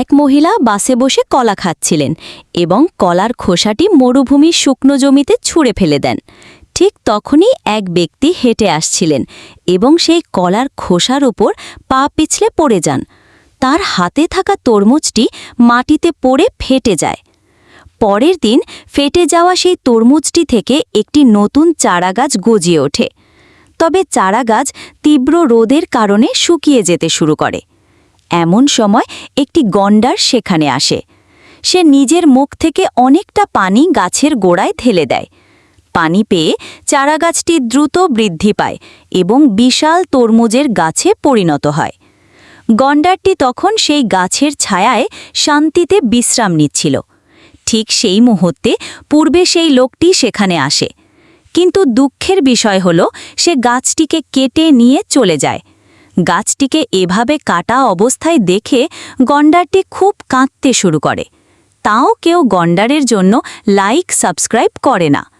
এক মহিলা বাসে বসে কলা খাচ্ছিলেন এবং কলার খোসাটি মরুভূমির শুকনো জমিতে ছুঁড়ে ফেলে দেন। ঠিক তখনই এক ব্যক্তি হেঁটে আসছিলেন এবং সেই কলার খোসার ওপর পা পিছলে পড়ে যান। তার হাতে থাকা তরমুজটি মাটিতে পড়ে ফেটে যায়। পরের দিন ফেটে যাওয়া সেই তরমুজটি থেকে একটি নতুন চারাগাছ গজিয়ে ওঠে। তবে চারাগাছ তীব্র রোদের কারণে শুকিয়ে যেতে শুরু করে। এমন সময় একটি গন্ডার সেখানে আসে। সে নিজের মুখ থেকে অনেকটা পানি গাছের গোড়ায় ঢেলে দেয়। পানি পেয়ে চারাগাছটি দ্রুত বৃদ্ধি পায় এবং বিশাল তরমুজের গাছে পরিণত হয়। গন্ডারটি তখন সেই গাছের ছায়ায় শান্তিতে বিশ্রাম নিচ্ছিল। ঠিক সেই মুহূর্তে পূর্বে সেই লোকটি সেখানে আসে। কিন্তু দুঃখের বিষয় হল, সে গাছটিকে কেটে নিয়ে চলে যায়। গাছটিকে এভাবে কাটা অবস্থায় দেখে গন্ডারটি খুব কাঁদতে শুরু করে। তাও কেউ গন্ডারের জন্য লাইক, সাবস্ক্রাইব করে না।